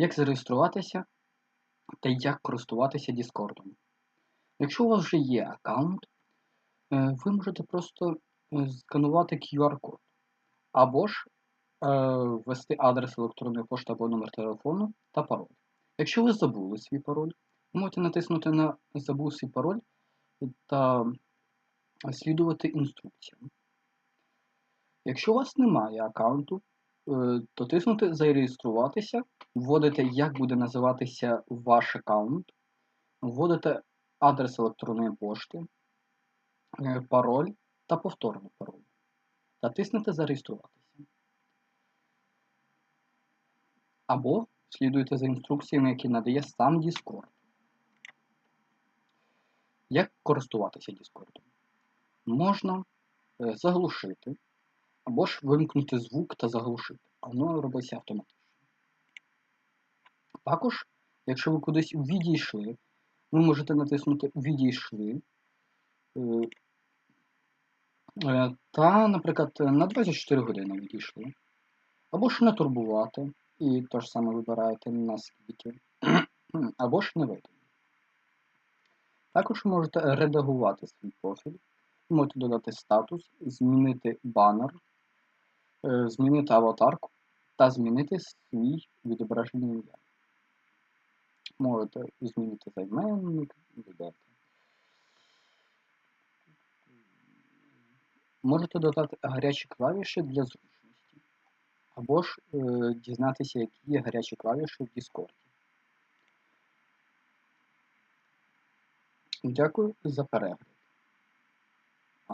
Як зареєструватися та як користуватися Discord. Якщо у вас вже є аккаунт, е, ви можете просто е, сканувати QR-код або ж е, ввести адрес електронної пошти або номер телефону та пароль. Якщо ви забули свій пароль, ви можете натиснути на Забув свій пароль та слідувати інструкціям. Якщо у вас немає аккаунту, е, то тиснути Зареєструватися, вводите, як буде називатися ваш аккаунт, вводите адрес електронної пошти, е, пароль та повторний пароль. Та тиснете Зареєструватися. Або слідуйте за інструкціями, які надає сам Discord. Як користуватися Discord? Можна е, заглушити або ж вимкнути звук та заглушити. Воно робиться автоматично. Також, якщо ви кудись відійшли, ви можете натиснути Відійшли. е, е, Та, наприклад, на 24 години відійшли. Або ж не турбувати. І то ж саме вибираєте наскільки. Або ж не вийти. Також можете редагувати свій профіль. Можете додати статус, змінити банер, змінити аватарку та змінити свій відображення ім'я. Можете змінити займенник, додати. Можете додати гарячі клавіші для зручності. Або ж е, дізнатися, які є гарячі клавіші в Discord. Дякую за перегляд.